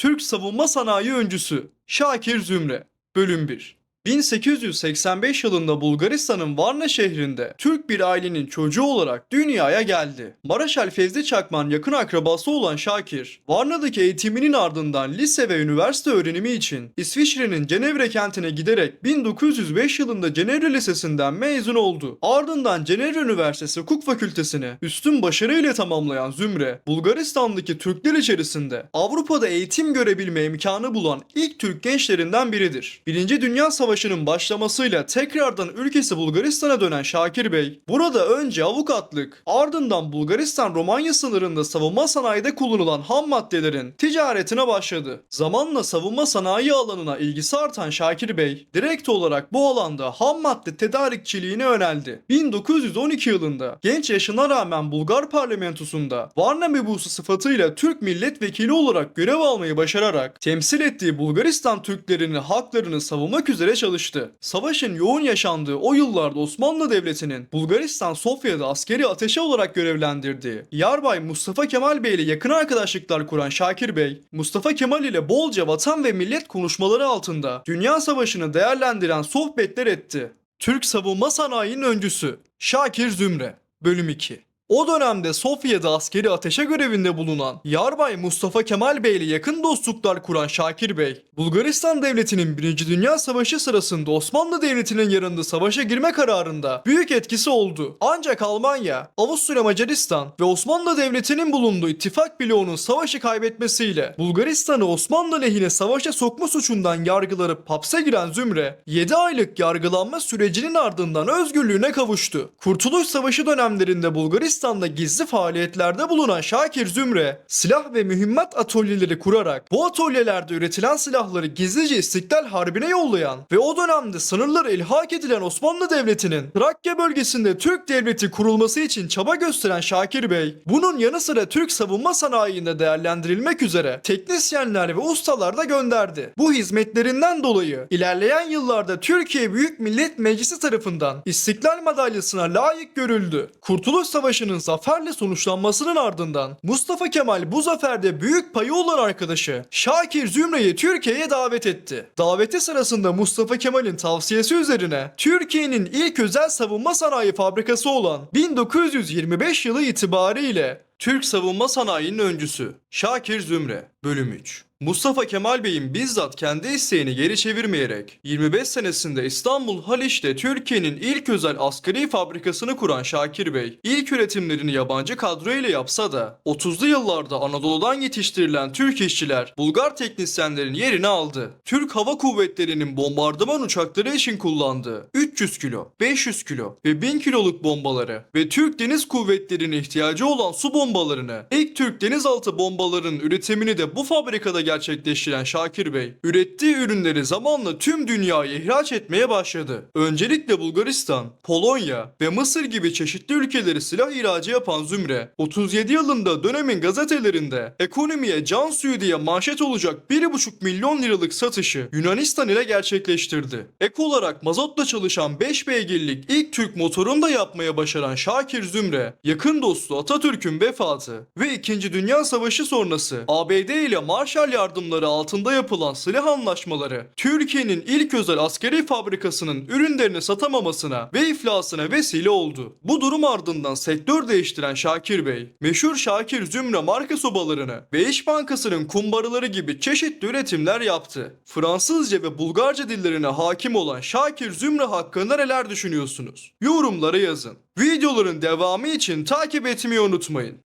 Türk savunma sanayi öncüsü Şakir Zümre Bölüm 1 1885 yılında Bulgaristan'ın Varna şehrinde Türk bir ailenin çocuğu olarak dünyaya geldi. Maraşal Fevzi Çakman yakın akrabası olan Şakir, Varna'daki eğitiminin ardından lise ve üniversite öğrenimi için İsviçre'nin Cenevre kentine giderek 1905 yılında Cenevre Lisesi'nden mezun oldu. Ardından Cenevre Üniversitesi Hukuk Fakültesini üstün başarıyla tamamlayan Zümre, Bulgaristan'daki Türkler içerisinde Avrupa'da eğitim görebilme imkanı bulan ilk Türk gençlerinden biridir. Birinci Dünya Savaşı'nın başlamasıyla tekrardan ülkesi Bulgaristan'a dönen Şakir Bey, burada önce avukatlık, ardından Bulgaristan-Romanya sınırında savunma sanayide kullanılan ham maddelerin ticaretine başladı. Zamanla savunma sanayi alanına ilgisi artan Şakir Bey, direkt olarak bu alanda ham madde tedarikçiliğine yöneldi. 1912 yılında genç yaşına rağmen Bulgar parlamentosunda Varna mebusu sıfatıyla Türk milletvekili olarak görev almayı başararak temsil ettiği Bulgaristan Türklerinin haklarını savunmak üzere çalıştı. Savaşın yoğun yaşandığı o yıllarda Osmanlı Devleti'nin Bulgaristan Sofya'da askeri ateşe olarak görevlendirdiği Yarbay Mustafa Kemal Bey ile yakın arkadaşlıklar kuran Şakir Bey, Mustafa Kemal ile bolca vatan ve millet konuşmaları altında Dünya Savaşı'nı değerlendiren sohbetler etti. Türk savunma sanayinin öncüsü Şakir Zümre Bölüm 2 o dönemde Sofya'da askeri ateşe görevinde bulunan Yarbay Mustafa Kemal Bey ile yakın dostluklar kuran Şakir Bey, Bulgaristan Devleti'nin 1. Dünya Savaşı sırasında Osmanlı Devleti'nin yanında savaşa girme kararında büyük etkisi oldu. Ancak Almanya, Avusturya Macaristan ve Osmanlı Devleti'nin bulunduğu ittifak bloğunun savaşı kaybetmesiyle Bulgaristan'ı Osmanlı lehine savaşa sokma suçundan yargılanıp hapse giren Zümre, 7 aylık yargılanma sürecinin ardından özgürlüğüne kavuştu. Kurtuluş Savaşı dönemlerinde Bulgaristan'da gizli faaliyetlerde bulunan Şakir Zümre, silah ve mühimmat atölyeleri kurarak bu atölyelerde üretilen silahları gizlice İstiklal Harbi'ne yollayan ve o dönemde sınırları ilhak edilen Osmanlı Devleti'nin Trakya bölgesinde Türk Devleti kurulması için çaba gösteren Şakir Bey, bunun yanı sıra Türk savunma sanayinde değerlendirilmek üzere teknisyenler ve ustalar da gönderdi. Bu hizmetlerinden dolayı ilerleyen yıllarda Türkiye Büyük Millet Meclisi tarafından İstiklal Madalyası'na layık görüldü. Kurtuluş Savaşı'nın zaferle sonuçlanmasının ardından Mustafa Kemal bu zaferde büyük payı olan arkadaşı Şakir Zümre'yi Türkiye'ye davet etti. Daveti sırasında Mustafa Kemal'in tavsiyesi üzerine Türkiye'nin ilk özel savunma sanayi fabrikası olan 1925 yılı itibariyle Türk savunma sanayinin öncüsü Şakir Zümre Bölüm 3 Mustafa Kemal Bey'in bizzat kendi isteğini geri çevirmeyerek 25 senesinde İstanbul Haliç'te Türkiye'nin ilk özel askeri fabrikasını kuran Şakir Bey, ilk üretimlerini yabancı kadro ile yapsa da 30'lu yıllarda Anadolu'dan yetiştirilen Türk işçiler Bulgar teknisyenlerin yerini aldı. Türk Hava Kuvvetleri'nin bombardıman uçakları için kullandığı 300 kilo, 500 kilo ve 1000 kiloluk bombaları ve Türk Deniz Kuvvetleri'nin ihtiyacı olan su bombalarını, ilk Türk denizaltı bombalarının üretimini de bu fabrikada gerçekleştiren Şakir Bey, ürettiği ürünleri zamanla tüm dünyaya ihraç etmeye başladı. Öncelikle Bulgaristan, Polonya ve Mısır gibi çeşitli ülkeleri silah ihracı yapan Zümre, 37 yılında dönemin gazetelerinde ekonomiye can suyu diye manşet olacak 1,5 milyon liralık satışı Yunanistan ile gerçekleştirdi. Ek olarak mazotla çalışan 5 beygirlik ilk Türk motorunu da yapmaya başaran Şakir Zümre, yakın dostu Atatürk'ün vefatı ve 2. Dünya Savaşı sonrası ABD ile Marshall yardımları altında yapılan silah anlaşmaları Türkiye'nin ilk özel askeri fabrikasının ürünlerini satamamasına ve iflasına vesile oldu. Bu durum ardından sektör değiştiren Şakir Bey, meşhur Şakir Zümre marka sobalarını ve İş Bankası'nın kumbarıları gibi çeşitli üretimler yaptı. Fransızca ve Bulgarca dillerine hakim olan Şakir Zümre hakkında neler düşünüyorsunuz? Yorumlara yazın. Videoların devamı için takip etmeyi unutmayın.